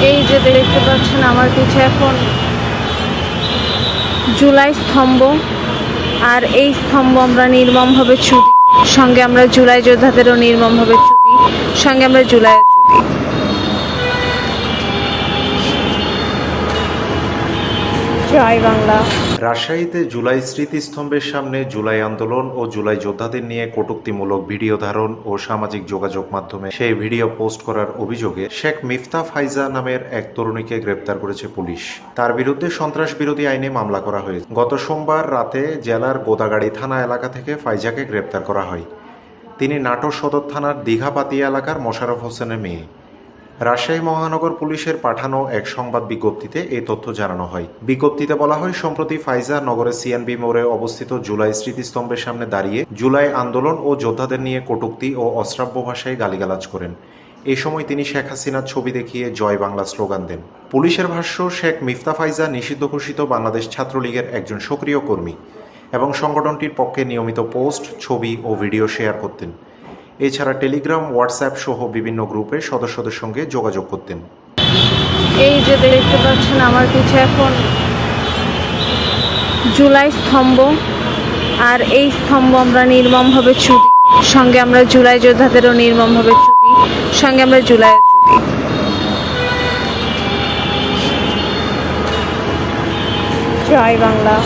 এই যে দেখতে পাচ্ছেন আমার পিছে এখন জুলাই স্তম্ভ, আর এই স্তম্ভ আমরা নির্মমভাবে ছুটি সঙ্গে আমরা জুলাই যোদ্ধাদেরও নির্মমভাবে ছুটি সঙ্গে আমরা জুলাই ছুটি জয় বাংলা। রাজশাহীতে জুলাই স্মৃতিস্তম্ভের সামনে জুলাই আন্দোলন ও জুলাই যোদ্ধাদের নিয়ে কটুক্তিমূলক ভিডিও ধারণ ও সামাজিক যোগাযোগ মাধ্যমে সেই ভিডিও পোস্ট করার অভিযোগে শেখ মিফতা ফাইজা নামের এক তরুণীকে গ্রেপ্তার করেছে পুলিশ। তার বিরুদ্ধে সন্ত্রাস বিরোধী আইনে মামলা করা হয়েছে। গত সোমবার রাতে জেলার গোদাগাড়ি থানা এলাকা থেকে ফাইজাকে গ্রেপ্তার করা হয়। তিনি নাটোর সদর থানার দীঘাপাতিয়া এলাকার মোশাররফ হোসেনের মেয়ে। রাজশাহী মহানগর পুলিশের পাঠানো এক সংবাদ বিজ্ঞপ্তিতে এই তথ্য জানানো হয়। বিজ্ঞপ্তিতে বলা হয়, সম্প্রতি ফাইজা নগরের সিএনবি মোড়ে অবস্থিত জুলাই স্মৃতিস্তম্ভের সামনে দাঁড়িয়ে জুলাই আন্দোলন ও যোদ্ধাদের নিয়ে কটূক্তি ও অশ্রাব্য ভাষায় গালিগালাজ করেন। এ সময় তিনি শেখ হাসিনার ছবি দেখিয়ে জয় বাংলা স্লোগান দেন। পুলিশের ভাষ্য, শেখ মিফতা ফাইজা নিষিদ্ধ ঘোষিত বাংলাদেশ ছাত্রলীগের একজন সক্রিয় কর্মী এবং সংগঠনটির পক্ষে নিয়মিত পোস্ট, ছবি ও ভিডিও শেয়ার করতেন। এছাড়া টেলিগ্রাম, হোয়াটসঅ্যাপ সহ বিভিন্ন গ্রুপে সদস্যদের সঙ্গে যোগাযোগ করতেন। এই যে দেখতে পাচ্ছেন, আমার পিছে এখন জুলাই স্তম্ভ, আর এই স্তম্ভ আমরা নির্মমভাবে ছুটি সঙ্গে আমরা জুলাই যোদ্ধাদেরও নির্মমভাবে ছুটি সঙ্গে আমরা জুলাই ছুটি জয় বাংলা।